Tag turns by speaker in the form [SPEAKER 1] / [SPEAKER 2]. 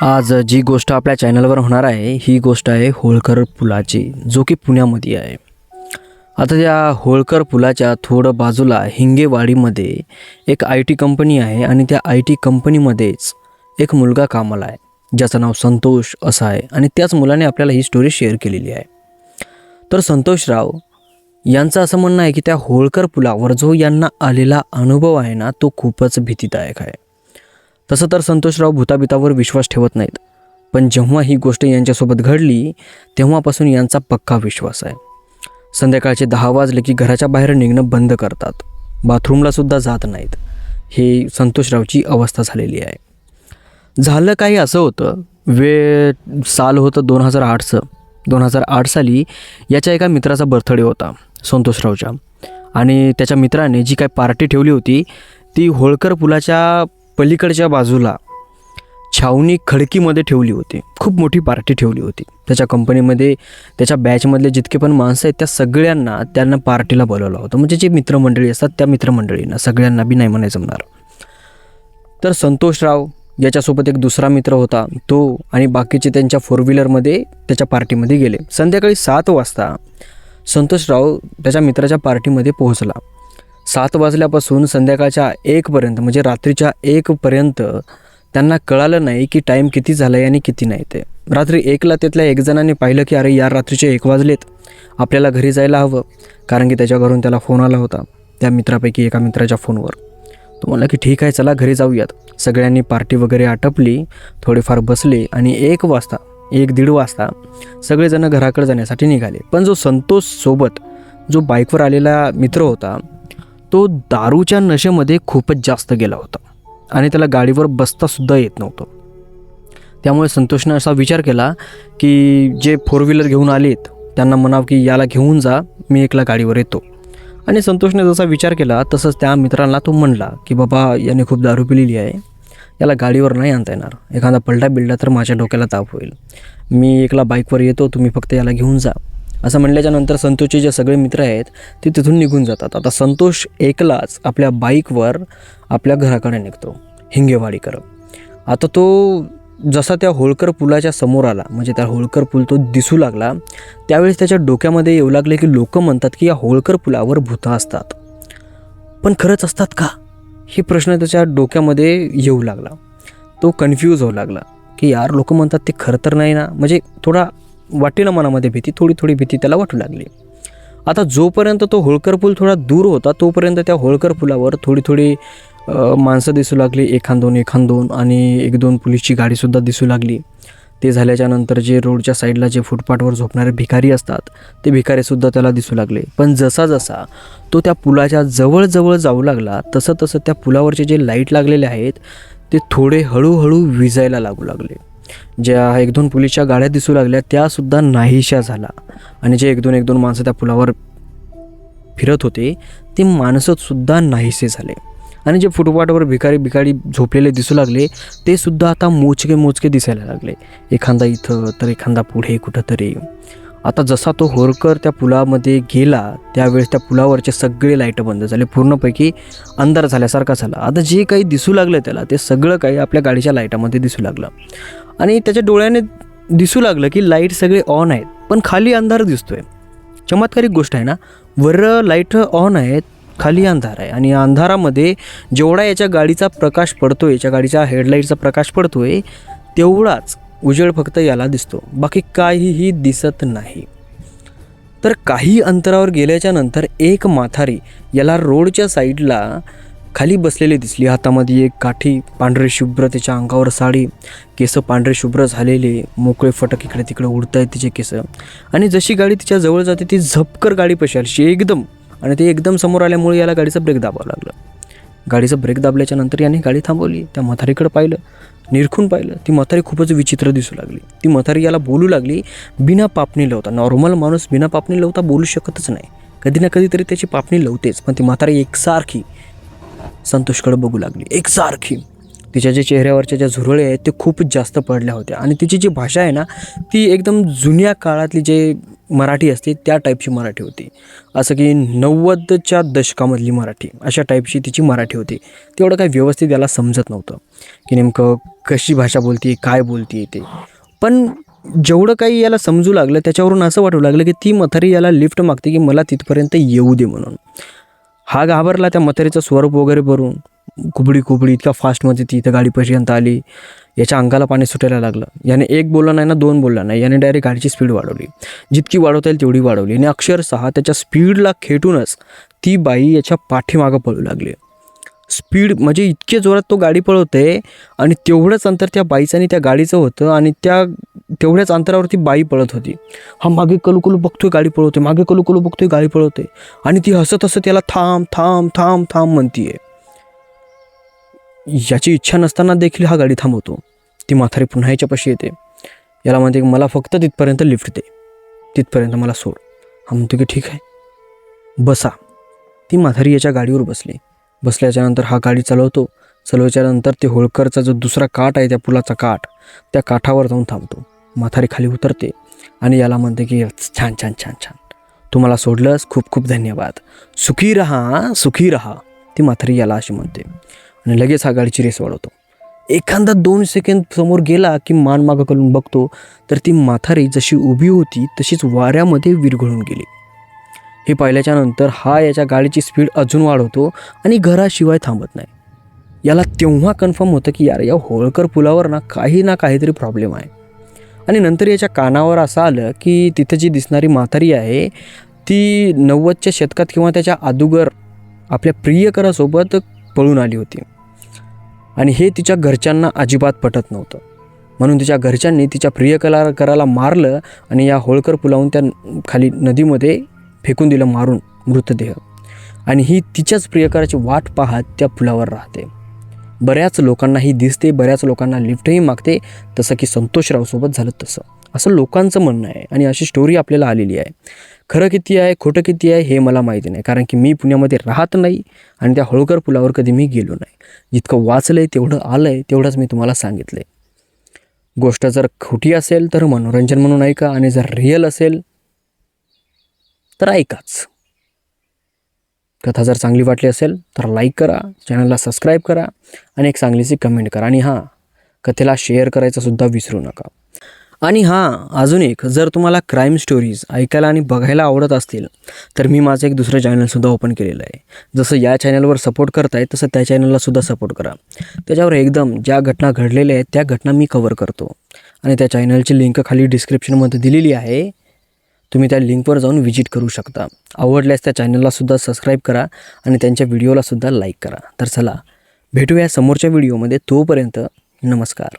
[SPEAKER 1] आज जी गोष्ट आपल्या चॅनलवर होणार आहे ही गोष्ट आहे होळकर पुलाची जो की पुण्यामध्ये आहे. आता त्या होळकर पुलाच्या थोडं बाजूला हिंगेवाडीमध्ये एक आय टी कंपनी आहे आणि त्या आय टी कंपनीमध्येच एक मुलगा कामाला आहे ज्याचं नाव संतोष असं आहे आणि त्याच मुलाने आपल्याला ही स्टोरी शेअर केलेली आहे. तर संतोषराव यांचं असं म्हणणं आहे की त्या होळकर पुलावर जो यांना आलेला अनुभव आहे ना तो खूपच भीतीदायक आहे. तसं तर संतोषराव भूताबितावर विश्वास ठेवत नाहीत. पण जेव्हा ही गोष्ट यांच्यासोबत घडली तेव्हापासून यांचा पक्का विश्वास आहे. संध्याकाळचे दहा वाजले की घराच्या बाहेर निघणं बंद करतात. बाथरूमला सुद्धा जात नाहीत. हे संतोषरावची अवस्था झालेली आहे. झालं काही असं होतं. वेळ साल होतं दोन हजार आठचं दोन हजार आठ साली याच्या एका मित्राचा बर्थडे होता संतोषरावच्या. आणि त्याच्या मित्राने जी काय पार्टी ठेवली होती ती होळकर पुलाच्या पलीकडच्या बाजूला छावणी खडकीमध्ये ठेवली होती. खूप मोठी पार्टी ठेवली होती. त्याच्या कंपनीमध्ये त्याच्या बॅचमधले जितके पण माणसं आहेत त्या सगळ्यांना त्यांना पार्टीला बोलवलं होतं. म्हणजे जे मित्रमंडळी असतात त्या मित्रमंडळींना सगळ्यांना बी नाही म्हणाय जमणार तर संतोषराव याच्यासोबत एक दुसरा मित्र होता तो आणि बाकीचे त्यांच्या फोर व्हीलरमध्ये त्याच्या पार्टीमध्ये गेले. संध्याकाळी सात वाजता संतोषराव त्याच्या मित्राच्या पार्टीमध्ये पोहोचला. सात वाजल्यापासून संध्याकाळच्या एकपर्यंत म्हणजे रात्रीच्या एकपर्यंत त्यांना कळालं नाही की टाईम किती झाला आहे आणि किती नाही ते. रात्री एकला त्यातल्या एक पाहिलं की अरे या रात्रीचे एक वाजलेत. आपल्याला घरी जायला हवं. कारण की त्याच्या घरून त्याला फोन आला होता त्या मित्रापैकी एका मित्राच्या फोनवर तो म्हणला की ठीक आहे चला घरी जाऊयात. सगळ्यांनी पार्टी वगैरे आटपली थोडेफार बसले आणि एक वाजता एक दीड वाजता सगळेजण घराकडे जाण्यासाठी निघाले. पण जो संतोष सोबत जो बाईकवर आलेला मित्र होता तो दारूच्या नशेमध्ये खूपच जास्त गेला होता. आणि त्याला गाडीवर बसतासुद्धा येत नव्हतं. त्यामुळे संतोषने असा विचार केला की जे फोर व्हीलर घेऊन आलेत त्यांना म्हणावं की याला घेऊन जा मी एकला गाडीवर येतो. आणि संतोषने जसा विचार केला तसंच त्या मित्रांना तो म्हणला की बाबा याने खूप दारू पिलेली आहे. याला गाडीवर नाही आणता येणार. एखादा पलटा बिलटा तर माझ्या डोक्याला ताप होईल. मी एकला बाईकवर येतो तुम्ही फक्त याला घेऊन जा. असं म्हणल्याच्या नंतर संतोषचे जे सगळे मित्र आहेत ते तिथून निघून जातात. आता संतोष एकलाच आपल्या बाईकवर आपल्या घराकडे निघतो हिंगेवाडीकर. आता तो जसा त्या होळकर पुलाच्या समोर आला म्हणजे त्या होळकर पूल तो दिसू लागला त्यावेळेस त्याच्या डोक्यामध्ये येऊ लागले की लोक म्हणतात की या होळकर पुलावर भूतं असतात. पण खरंच असतात का? हे प्रश्न त्याच्या डोक्यामध्ये येऊ लागला. तो कन्फ्यूज होऊ लागला की यार लोक म्हणतात ते खरं तर नाही ना? म्हणजे थोडा वाटेल मनामध्ये भीती थोडी थोडी भीती त्याला वाटू लागली. आता जोपर्यंत तो होळकर पूल थोडा दूर होता तोपर्यंत त्या होळकर पुलावर थोडी थोडी माणसं दिसू लागली एखाद दोन एखाद दोन आणि एक दोन पोलीसची गाडीसुद्धा दिसू लागली. ते झाल्याच्यानंतर जे रोडच्या साईडला जे फुटपाथवर झोपणारे भिकारी असतात ते भिकारीसुद्धा त्याला दिसू लागले. पण जसा जसा तो त्या पुलाच्या जवळजवळ जाऊ लागला तसं तसं त्या पुलावरचे जे लाइट लागलेले आहेत ते थोडे हळूहळू विजायला लागू लागले. ज्या एक दोन पोलीसच्या गाड्या दिसू लागल्या त्यासुद्धा नाहीशा झाला आणि जे एक दोन एक दोन माणसं त्या पुलावर फिरत होते ते माणसंसुद्धा नाहीसे झाले. आणि जे फुटपाटवर भिकारी भिकारी झोपलेले दिसू लागले ते सुद्धा आता मोजके मोजके दिसायला लागले. एखादा इथं तर एखादा पुढे कुठंतरी. आता जसा तो होरकर त्या पुलामध्ये गेला त्यावेळेस त्या पुलावरचे सगळे लाईटं बंद झाले पूर्णपैकी अंधार झाल्यासारखा झाला. आता जे काही दिसू लागलं त्याला ते सगळं काही आपल्या गाडीच्या लाईटामध्ये दिसू लागलं. आणि त्याच्या डोळ्याने दिसू लागलं की लाइट सगळे ऑन आहेत पण खाली अंधार दिसतोय. चमत्कारिक गोष्ट आहे ना वर लाइट ऑन आहेत खाली अंधार आहे. आणि अंधारामध्ये जेवढा याच्या गाडीचा प्रकाश पडतोय याच्या गाडीच्या हेडलाईटचा प्रकाश पडतोय तेवढाच उजेड फक्त याला दिसतो. बाकी काहीही दिसत नाही. तर काही अंतरावर गेल्याच्यानंतर एक माथारी याला रोडच्या साईडला खाली बसलेली दिसली. हातामध्ये एक काठी पांढरे शुभ्र त्याच्या अंगावर साडी केस पांढरे शुभ्र झालेले मोकळे फटक इकडे तिकडे उडत आहेत तिचे केस. आणि जशी गाडी तिच्या जवळ जाते ती झपकर गाडी पशालशी एकदम. आणि ते एकदम समोर आल्यामुळे याला गाडीचा ब्रेक दाबावं लागलं. गाडीचा ब्रेक दाबल्याच्या नंतर याने गाडी थांबवली. त्या म्हातारीकडे पाहिलं. निरखून पाहिलं. ती म्हातारी खूपच विचित्र दिसू लागली. ती म्हातारी याला बोलू लागली बिना पापणी लावता. नॉर्मल माणूस बिना पापणी लावता बोलू शकतच नाही. कधी ना कधीतरी त्याची पापणी लावतेच पण ती म्हातारी एकसारखी संतोषकडे बघू लागली. एकसारखी. तिच्या जे चेहऱ्यावरच्या ज्या झुरळे आहेत ते खूपच जास्त पडल्या होत्या. आणि तिची जी भाषा आहे ना ती एकदम जुन्या काळातली जे मराठी असते त्या टाईपची मराठी होती. असं की नव्वदच्या दशकामधली मराठी अशा टाईपची तिची मराठी होती. तेवढं काही व्यवस्थित याला समजत नव्हतं. की नेमकं कशी भाषा बोलते काय बोलते ते. पण जेवढं काही याला समजू लागलं त्याच्यावरून असं वाटू लागलं की ती मथारी याला लिफ्ट मागते की मला तिथपर्यंत येऊ दे म्हणून. हा घाबरला त्या मथारीचं स्वरूप वगैरे भरून. कुबडी कुबडी इतका फास्टमध्ये ती इथं गाडीपर्यंत आली. याच्या अंगाला पाणी सुटायला लागलं. याने एक बोलला नाही ना दोन बोलला नाही. याने डायरेक्ट गाडीची स्पीड वाढवली. जितकी वाढवता येईल तेवढी वाढवली. आणि अक्षरशः त्याच्या स्पीडला खेटूनच ती बाई याच्या पाठीमागं पळू लागली. स्पीड म्हणजे इतके जोरात तो गाडी पळवते आणि तेवढंच अंतर त्या बाईचं आणि त्या गाडीचं होतं आणि त्या तेवढ्याच अंतरावरती बाई पळत होती. हा मागे कलुकलू बघतोय गाडी पळवते मागे कलुकलू बघतोय गाडी पळवते आणि ती हसत हसत त्याला थांब थांब थांब थांब म्हणतीये. याची इच्छा नसताना देखील हा गाडी थांबवतो. ती म्हातारी पुन्हा याच्यापाशी येते. याला म्हणते की मला फक्त तिथपर्यंत लिफ्ट दे. तिथपर्यंत मला सोड. हा म्हणतो की ठीक आहे. बसा. ती म्हातारी याच्या गाडीवर बसली. बसल्याच्यानंतर हा गाडी चालवतो. चालवल्याच्यानंतर ते होळकरचा जो दुसरा काठ आहे त्या पुलाचा काठ त्या काठावर जाऊन थांबतो. म्हातारी खाली उतरते आणि याला म्हणते की छान छान छान छान. तुम्हाला सोडलंस. खूप खूप धन्यवाद. सुखी रहा सुखी रहा. ती म्हातारी याला अशी म्हणते. आणि लगेच हा गाडीची रेस वाढवतो. एखादा दोन सेकंद समोर गेला की मान मागं करून बघतो तर ती माथारी जशी उभी होती तशीच वाऱ्यामध्ये विरघळून गेली. हे पाहिल्याच्या नंतर हा याच्या गाडीची स्पीड अजून वाढवतो आणि घराशिवाय थांबत नाही. याला तेव्हा कन्फर्म होतं की यार या होळकर पुलावर ना काही ना काहीतरी प्रॉब्लेम आहे. आणि नंतर याच्या कानावर असं आलं की तिथं जी दिसणारी म्हातारी आहे ती नव्वदच्या शतकात किंवा त्याच्या अदुगर आपल्या प्रियकरासोबत पळून आली होती. आणि हे तिच्या घरच्यांना अजिबात पटत नव्हतं. म्हणून तिच्या घरच्यांनी तिच्या प्रियकला कराला मारलं आणि या होळकर पुलावून त्या खाली नदीमध्ये फेकून दिलं मारून मृतदेह. आणि ही तिच्याच प्रियकराची वाट पाहत त्या पुलावर राहते. बऱ्याच लोकांना ही दिसते बऱ्याच लोकांना लिफ्टही मागते तसं की संतोषरावसोबत झालं तसं. असं लोकांचं म्हणणं आहे आणि अशी स्टोरी आपल्याला आलेली आहे. खरं किती आहे खोटं किती आहे हे मला माहिती नाही. कारण की मी पुण्यामध्ये राहत नाही आणि त्या होळकर पुलावर कधी मी गेलो नाही. जितकं वाचलं आहे तेवढं आलं आहे तेवढंच मी तुम्हाला सांगितलं आहे गोष्ट जर खोटी असेल तर मनोरंजन म्हणून ऐका आणि जर रिअल असेल तर ऐकाच. कथा जर चांगली वाटली असेल तर लाईक करा चॅनलला सबस्क्राईब करा आणि एक चांगलीशी कमेंट करा. आणि हां कथेला शेअर करायचं सुद्धा विसरू नका. आणि हां अजून एक जर तुम्हाला क्राईम स्टोरीज ऐकायला आणि बघायला आवडत असतील तर मी माझं एक दुसरं चॅनलसुद्धा ओपन केलेलं आहे. जसं या चॅनलवर सपोर्ट करताय तसं त्या चॅनललासुद्धा सपोर्ट करा. त्याच्यावर एकदम ज्या घटना घडलेल्या आहेत त्या घटना मी कवर करतो. आणि त्या चॅनलची लिंक खाली डिस्क्रिप्शनमध्ये दिलेली आहे. तुम्ही त्या लिंकवर जाऊन व्हिजिट करू शकता. आवडल्यास त्या चॅनललासुद्धा सबस्क्राईब करा आणि त्यांच्या व्हिडिओलासुद्धा लाईक करा. तर चला भेटूया समोरच्या व्हिडिओमध्ये तोपर्यंत नमस्कार.